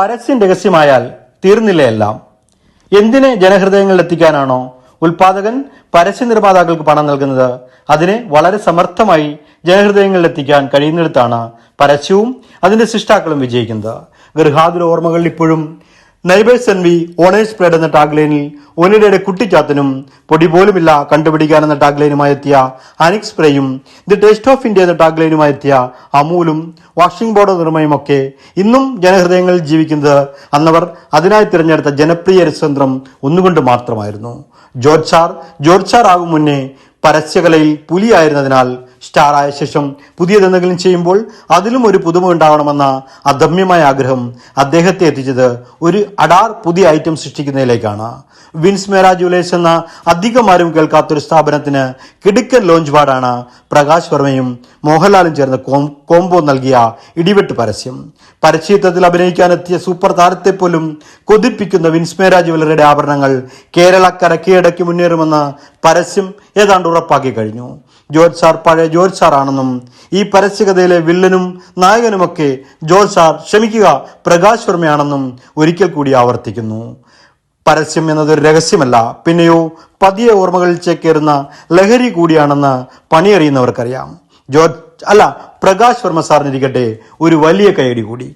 പരസ്യം രഹസ്യമായാൽ തീർന്നില്ല എല്ലാം? എന്തിനെ ജനഹൃദയങ്ങളിൽ എത്തിക്കാനാണോ ഉൽപാദകൻ പരസ്യ നിർമ്മാതാക്കൾക്ക് പണം നൽകുന്നത്? അതിനെ വളരെ സമർത്ഥമായി ജനഹൃദയങ്ങളിൽ എത്തിക്കാൻ കഴിയുന്നിടത്താണ് പരസ്യവും അതിന്റെ സൃഷ്ടാക്കളും വിജയിക്കുന്നത്. ഗൃഹാതുര ഓർമ്മകളിൽ ഇപ്പോഴും neighbours envy owners pride എന്ന ടാഗ്ലൈനിൽ ഒനിഡയുടെ കുട്ടിച്ചാത്തനും പൊടി പോലുമില്ല കണ്ടുപിടിക്കാൻ എന്ന ടാഗ്ലൈനുമായി എത്തിയ അനിക് സ്പ്രേയും ദി ടേസ്റ്റ് ഓഫ് ഇന്ത്യ എന്ന ടാഗ്ലൈനുമായി എത്തിയ അമൂലും വാഷിംഗ് ബോർഡ് നിർമ്മയും ഒക്കെ ഇന്നും ജനഹൃദയങ്ങളിൽ ജീവിക്കുന്നത് അന്നവർ അതിനായി തിരഞ്ഞെടുത്ത ജനപ്രിയ രസതന്ത്രം ഒന്നുകൊണ്ട് മാത്രമായിരുന്നു. ജോർജ് സാർ ജോർജ് സാർ ആകും മുന്നേ പരസ്യകലയിൽ പുലിയായിരുന്നതിനാൽ സ്റ്റാർ ആയ ശേഷം പുതിയതെന്തെങ്കിലും ചെയ്യുമ്പോൾ അതിലും ഒരു പുതുമ ഉണ്ടാവണമെന്ന അദമ്യമായ ആഗ്രഹം അദ്ദേഹത്തെ എത്തിച്ചത് ഒരു അഡാർ പുതിയ ഐറ്റം സൃഷ്ടിക്കുന്നതിലേക്കാണ്. വിൻസ് മേര ജുവലേഴ്സ് എന്ന അധികം ആരും കേൾക്കാത്തൊരു സ്ഥാപനത്തിന് കിടുക്കൻ ലോഞ്ച് പാടാണ് പ്രകാശ് വർമ്മയും മോഹൻലാലും ചേർന്ന് കോംബോ നൽകിയ ഇടിവെട്ട് പരസ്യം. പരസ്യത്വത്തിൽ അഭിനയിക്കാനെത്തിയ സൂപ്പർ താരത്തെ പോലും കൊതിപ്പിക്കുന്ന വിൻസ്മേര ജുവലറിയുടെ ആഭരണങ്ങൾ കേരളക്കര കീഴടക്കി മുന്നേറുമെന്ന് പരസ്യം ഏതാണ്ട് ഉറപ്പാക്കി കഴിഞ്ഞു. ജോർജ് സാർ പഴയ ജോർജ് സാർ ആണെന്നും ഈ പരസ്യകഥയിലെ വില്ലനും നായകനുമൊക്കെ ജോർജ് സാർ ക്ഷമിക്കുക പ്രകാശ് വർമ്മയാണെന്നും ഒരിക്കൽ കൂടി ആവർത്തിക്കുന്നു. പരസ്യം എന്നതൊരു രഹസ്യമല്ല പിന്നെയോ പതിയെ ഓർമ്മകളിൽ ചേക്കേറുന്ന ലഹരി കൂടിയാണെന്ന് പണിയറിയുന്നവർക്കറിയാം. ജോർജ് അല്ല പ്രകാശ് വർമ്മ സാറിനിരിക്കട്ടെ ഒരു വലിയ കൈയടി കൂടി.